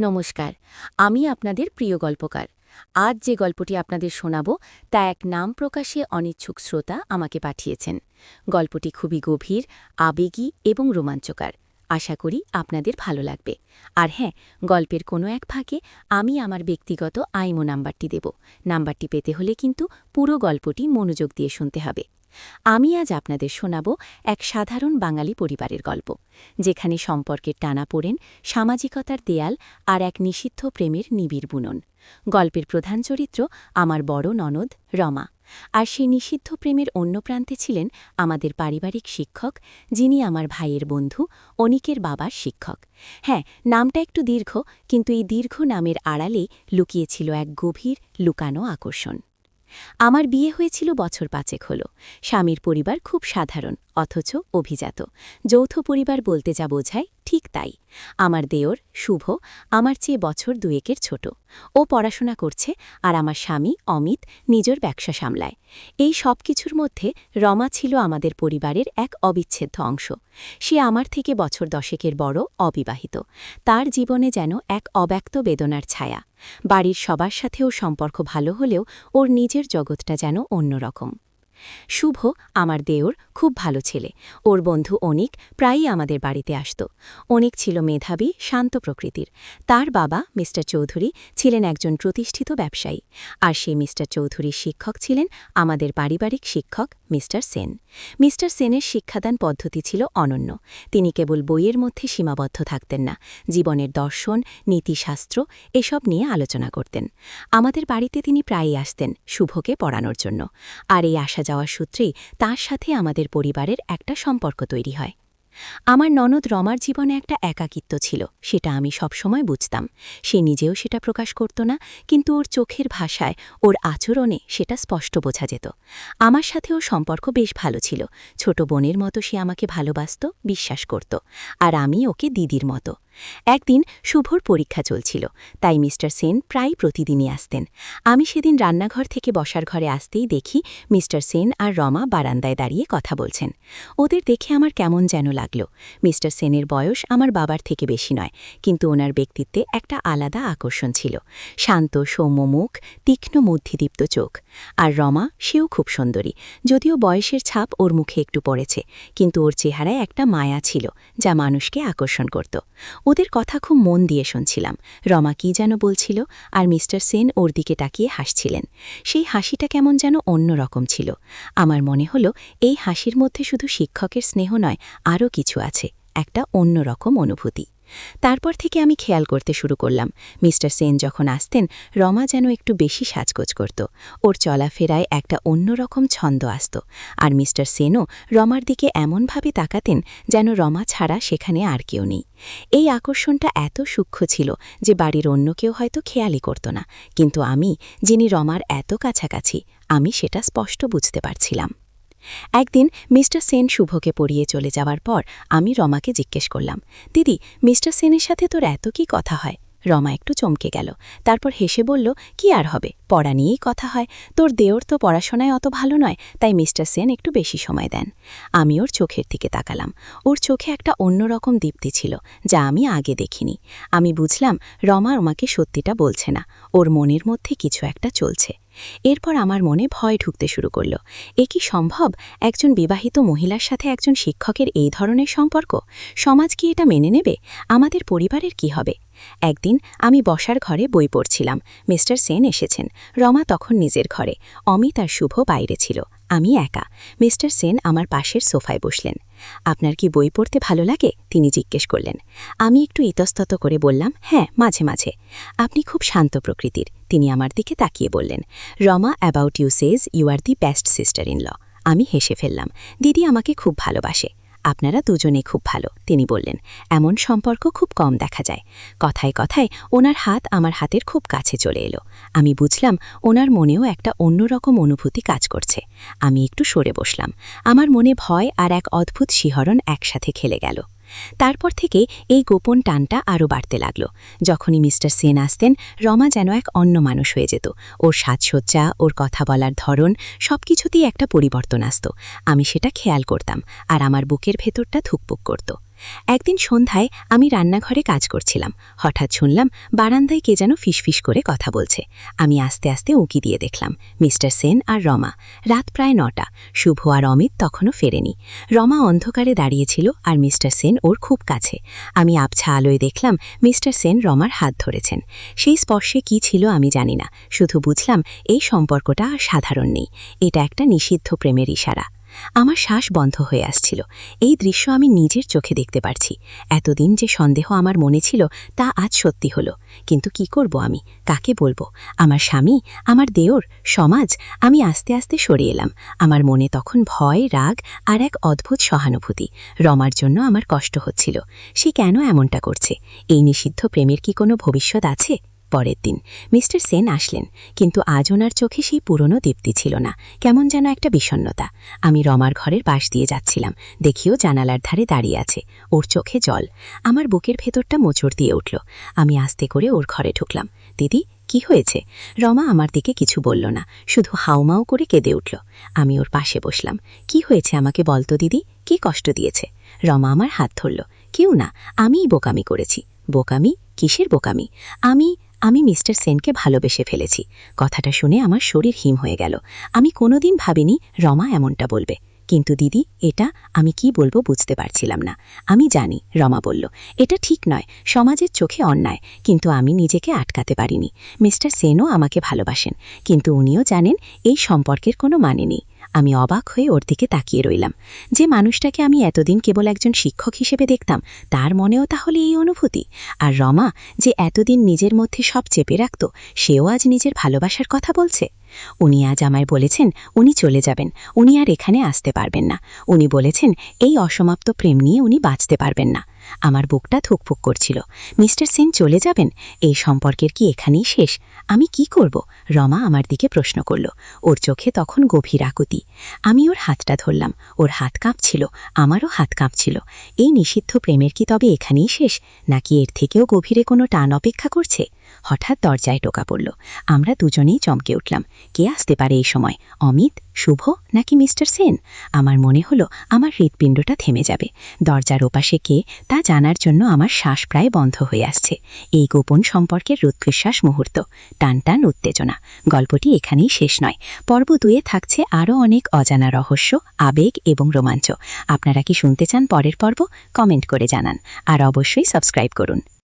নমস্কার, আমি আপনাদের প্রিয় গল্পকার। আজ যে গল্পটি আপনাদের শোনাব, তা এক নাম প্রকাশে অনিচ্ছুক শ্রোতা আমাকে পাঠিয়েছেন। গল্পটি খুবই গভীর, আবেগী এবং রোমাঞ্চকর। আশা করি আপনাদের ভালো লাগবে। আর হ্যাঁ গল্পের কোনো এক ফাঁকে আমি আমার ব্যক্তিগত আইমো নাম্বারটি দেব। নাম্বারটি পেতে হলে কিন্তু পুরো গল্পটি মনোযোগ দিয়ে শুনতে হবে। আমি আজ আপনাদের শোনাব এক সাধারণ বাঙালি পরিবারের গল্প, যেখানে সম্পর্কের টানা পড়েন সামাজিকতার দেয়াল আর এক নিষিদ্ধ প্রেমের নিবিড় বুনন। গল্পের প্রধান চরিত্র আমার বড় ননদ রমা, আর সেই নিষিদ্ধ প্রেমের অন্য প্রান্তে ছিলেন আমাদের পারিবারিক শিক্ষক, যিনি আমার ভাইয়ের বন্ধু অনিকের বাবার শিক্ষক। হ্যাঁ নামটা একটু দীর্ঘ, কিন্তু এই দীর্ঘ নামের আড়ালে লুকিয়েছিল এক গভীর লুকানো আকর্ষণ। আমার বিয়ে হয়েছিল বছর পাঁচেক হল। স্বামীর পরিবার খুব সাধারণ। অথচ অভিজাত। যৌথ পরিবার বলতে যা বোঝায় ঠিক তাই। আমার দেওর শুভ, আমার চেয়ে বছর দুয়েকের ছোট। ও পড়াশোনা করছে আর আমার স্বামী অমিত নিজের ব্যবসা সামলায়। এই সব কিছুর মধ্যে রমা ছিল আমাদের পরিবারের এক অবিচ্ছেদ্য অংশ। সে আমার থেকে বছর দশেকের বড়, অবিবাহিত। তার জীবনে যেন এক অব্যক্ত বেদনার ছায়া। বাড়ির সবার সাথেও সম্পর্ক ভালো হলেও ওর নিজের জগৎটা যেন অন্যরকম। শুভ, আমার দেওর, খুব ভালো ছেলে। ওর বন্ধু অনিক প্রায়ই আমাদের বাড়িতে আসত। অনিক ছিল মেধাবী, শান্ত প্রকৃতির। তার বাবা মিস্টার চৌধুরী ছিলেন একজন প্রতিষ্ঠিত ব্যবসায়ী। আর সেই মিস্টার চৌধুরীর শিক্ষক ছিলেন আমাদের পারিবারিক শিক্ষক মিস্টার সেন। মিস্টার সেনের শিক্ষাদান পদ্ধতি ছিল অনন্য। তিনি কেবল বইয়ের মধ্যে সীমাবদ্ধ থাকতেন না, জীবনের দর্শন, নীতিশাস্ত্র এসব নিয়ে আলোচনা করতেন। আমাদের বাড়িতে তিনি প্রায়ই আসতেন শুভকে পড়ানোর জন্য। আর এই আসা যাওয়ার সূত্রেই তার সাথে আমাদের পরিবারের একটা সম্পর্ক তৈরি হয়। আমার ননদ রমার জীবনে একটা একাকিত্ব ছিল, সেটা আমি সবসময় বুঝতাম। সে নিজেও সেটা প্রকাশ করত না, কিন্তু ওর চোখের ভাষায়, ওর আচরণে সেটা স্পষ্ট বোঝা যেত। আমার সাথে ওর সম্পর্ক বেশ ভালো ছিল। ছোট বোনের মতো সে আমাকে ভালোবাসত, বিশ্বাস করত, আর আমি ওকে দিদির মতো। একদিন শুভর পরীক্ষা চলছিল, তাই মিস্টার সেন প্রায় প্রতিদিনই আসতেন। আমি সেদিন রান্নাঘর থেকে বসার ঘরে আসতেই দেখি মিস্টার সেন আর রমা বারান্দায় দাঁড়িয়ে কথা বলছেন। ওদের দেখে আমার কেমন যেন লাগল। মিস্টার সেনের বয়স আমার বাবার থেকে বেশি নয়, কিন্তু ওনার ব্যক্তিত্বে একটা আলাদা আকর্ষণ ছিল। শান্ত, সৌম্য মুখ, তীক্ষ্ণ মধ্যদীপ্ত চোখ। আর রমা, সেও খুব সুন্দরী, যদিও বয়সের ছাপ ওর মুখে একটু পড়েছে, কিন্তু ওর চেহারায় একটা মায়া ছিল, যা মানুষকে আকর্ষণ করত। ওদের কথা খুব মন দিয়ে শুনছিলাম। রমা কি যেন বলছিল, আর মিস্টার সেন ওর দিকে তাকিয়ে হাসছিলেন। সেই হাসিটা কেমন যেন অন্য রকম ছিল। আমার মনে হলো, এই হাসির মধ্যে শুধু শিক্ষকের স্নেহ নয়, আরও কিছু আছে, একটা অন্যরকম অনুভূতি। তারপর থেকে আমি খেয়াল করতে শুরু করলাম, মিস্টার সেন যখন আসতেন, রমা যেন একটু বেশি সাজগোজ করত। ওর চলাফেরায় একটা অন্যরকম ছন্দ আসত, আর মিস্টার সেনও রমার দিকে এমনভাবে তাকাতেন যেন রমা ছাড়া সেখানে আর কেউ নেই। এই আকর্ষণটা এত সূক্ষ্ম ছিল যে বাড়ির অন্য কেউ হয়তো খেয়ালই করত না, কিন্তু আমি, যিনি রমার এত কাছাকাছি, আমি সেটা স্পষ্ট বুঝতে পারছিলাম। একদিন মিস্টার সেন শুভকে পড়িয়ে চলে যাওয়ার পর আমি রমাকে জিজ্ঞেস করলাম, দিদি, মিস্টার সেনের সাথে তোর এত কি কথা হয়? রমা একটু চমকে গেল, তারপর হেসে বলল, কি আর হবে? পড়া নিয়েই কথা হয়। তোর দেওর তো পড়াশোনায় অত ভালো নয়, তাই মিস্টার সেন একটু বেশি সময় দেন। আমি ওর চোখের দিকে তাকালাম। ওর চোখে একটা অন্যরকম দীপ্তি ছিল, যা আমি আগে দেখিনি। আমি বুঝলাম, রমা আমাকে সত্যিটা বলছে না। ওর মনের মধ্যে কিছু একটা চলছে। এরপর আমার মনে ভয় ঢুকতে শুরু করল। এ কি সম্ভব? একজন বিবাহিত মহিলার সাথে একজন শিক্ষকের এই ধরনের সম্পর্ক? সমাজ কি এটা মেনে নেবে? আমাদের পরিবারের কি হবে? একদিন আমি বসার ঘরে বই পড়ছিলাম। মিস্টার সেন এসেছেন। রমা তখন নিজের ঘরে। অমিত আর শুভ বাইরে ছিল। আমি একা। মিস্টার সেন আমার পাশের সোফায় বসলেন। আপনার কি বই পড়তে ভালো লাগে? তিনি জিজ্ঞেস করলেন। আমি একটু ইতস্তত করে বললাম হ্যাঁ মাঝে মাঝে। আপনি খুব শান্ত প্রকৃতির। তিনি আমার দিকে তাকিয়ে বললেন, Rama about you says you are the best sister in law আমি হেসে ফেললাম, দিদি আমাকে খুব ভালোবাসে। আপনারা দুজনে খুব ভালো, তিনি বললেন। এমন সম্পর্ক খুব কম দেখা যায়। কথায় কথায় ওনার হাত আমার হাতের খুব কাছে চলে এলো। আমি বুঝলাম ওনার মনেও একটা অন্যরকম অনুভূতি কাজ করছে। আমি একটু সরে বসলাম। আমার মনে ভয় আর এক অদ্ভুত শিহরণ একসাথে খেলে গেল। তারপর থেকে এই গোপন টানটা আরও বাড়তে লাগল। যখনই মিস্টার সেন আসতেন, রমা যেন এক অন্য মানুষ হয়ে যেত। ওর সাজসজ্জা, ওর কথা বলার ধরন সব কিছুতেই একটা পরিবর্তন আসত। আমি সেটা খেয়াল করতাম, আর আমার বুকের ভেতরটা ধুকপুক করত। একদিন সন্ধ্যায় আমি রান্নাঘরে কাজ করছিলাম। হঠাৎ শুনলাম বারান্দায় কে যেন ফিসফিস করে কথা বলছে। আমি আস্তে আস্তে উঁকি দিয়ে দেখলাম, মিস্টার সেন আর রমা। রাত প্রায় নটা। শুভ আর অমিত তখনও ফেরেনি। রমা অন্ধকারে দাঁড়িয়েছিল আর মিস্টার সেন ওর খুব কাছে। আমি আবছা আলোয় দেখলাম মিস্টার সেন রমার হাত ধরেছেন। সেই স্পর্শে কি ছিল আমি জানি না। শুধু বুঝলাম এই সম্পর্কটা আর সাধারণ নেই। এটা একটা নিষিদ্ধ প্রেমের ইশারা। আমার শ্বাস বন্ধ হয়ে আসছিল। এই দৃশ্য আমি নিজের চোখে দেখতে পারছি। এতদিন যে সন্দেহ আমার মনে ছিল, তা আজ সত্যি হলো। কিন্তু কি করব আমি? কাকে বলব? আমার স্বামী? আমার দেওর? সমাজ? আমি আস্তে আস্তে সরে এলাম। আমার মনে তখন ভয়, রাগ আর এক অদ্ভুত সহানুভূতি। রমার জন্য আমার কষ্ট হচ্ছিল। সে কেন এমনটা করছে? এই নিষিদ্ধ প্রেমের কি কোনো ভবিষ্যৎ আছে? পরের দিন। মিস্টার সেন আসলেন, কিন্তু আজ ওনার চোখে সেই পুরনো দীপ্তি ছিল না। কেমন যেন একটা বিষণ্ণতা। আমি রমার ঘরের পাশ দিয়ে যাচ্ছিলাম। দেখিও জানালার ধারে দাঁড়িয়ে আছে। ওর চোখে জল। আমার বুকের ভেতরটা মোচড় দিয়ে উঠল। আমি আস্তে করে ওর ঘরে ঢুকলাম। দিদি, কি হয়েছে? রমা আমার দিকে কিছু বলল না। শুধু হাউমাউ করে কেঁদে উঠল। আমি ওর পাশে বসলাম। কি হয়েছে আমাকে বলতো দিদি? কি কষ্ট দিয়েছে? রমা আমার হাত ধরল। কেউ না, আমিই বোকামি করেছি। বোকামি? কিসের বোকামি? আমি আমি মিস্টার সেনকে ভালোবেসে ফেলেছি। কথাটা শুনে আমার শরীর হিম হয়ে গেল। আমি কোনোদিন ভাবিনি রমা এমনটা বলবে। কিন্তু দিদি, এটা আমি কি বলব বুঝতে পারছিলাম না। আমি জানি, রমা বলল, এটা ঠিক নয়, সমাজের চোখে অন্যায়, কিন্তু আমি নিজেকে আটকাতে পারিনি। মিস্টার সেনও আমাকে ভালোবাসেন, কিন্তু উনিও জানেন এই সম্পর্কের কোনো মানে নেই। আমি অবাক হয়ে ওর দিকে তাকিয়ে রইলাম। যে মানুষটাকে আমি এতদিন কেবল একজন শিক্ষক হিসেবে দেখতাম, তার মনেও তাহলে এই অনুভূতি। আর রমা, যে এতদিন নিজের মধ্যে সব চেপে রাখত, সেও আজ নিজের ভালোবাসার কথা বলছে। উনি আজ আমায় বলেছেন, উনি চলে যাবেন, উনি আর এখানে আসতে পারবেন না। উনি বলেছেন, এই অসমাপ্ত প্রেম নিয়ে উনি বাঁচতে পারবেন না। আমার বুকটা থুকফুক করছিল। মিস্টার সিং চলে যাবেন? এই সম্পর্কের কি এখানেই শেষ? আমি কি করব? রমা আমার দিকে প্রশ্ন করল। ওর চোখে তখন গভীর আকুতি। আমি ওর হাতটা ধরলাম। ওর হাত কাঁপছিল। আমারও হাত কাঁপছিল। এই নিষিদ্ধ প্রেমের কি তবে এখানেই শেষ? নাকি এর থেকেও গভীরে কোনো টান অপেক্ষা করছে? হঠাৎ দরজায় টোকা পড়ল। আমরা দুজনেই চমকে উঠলাম। কে আসতে পারে এই সময়? অমিত, শুভ নাকি মিস্টার সেন? আমার মনে হলো আমার হৃৎপিণ্ডটা থেমে যাবে। দরজার ওপাশে কে তা জানার জন্য আমার শ্বাস প্রায় বন্ধ হয়ে আসছে। এই গোপন সম্পর্কের রুদ্ধশ্বাস মুহূর্ত। টান টান উত্তেজনা। গল্পটি এখানেই শেষ নয়। পর্ব দুয়ে থাকছে আরও অনেক অজানা রহস্য, আবেগ এবং রোমাঞ্চ। আপনারা কি শুনতে চান পরের পর্ব? কমেন্ট করে জানান। আর অবশ্যই সাবস্ক্রাইব করুন।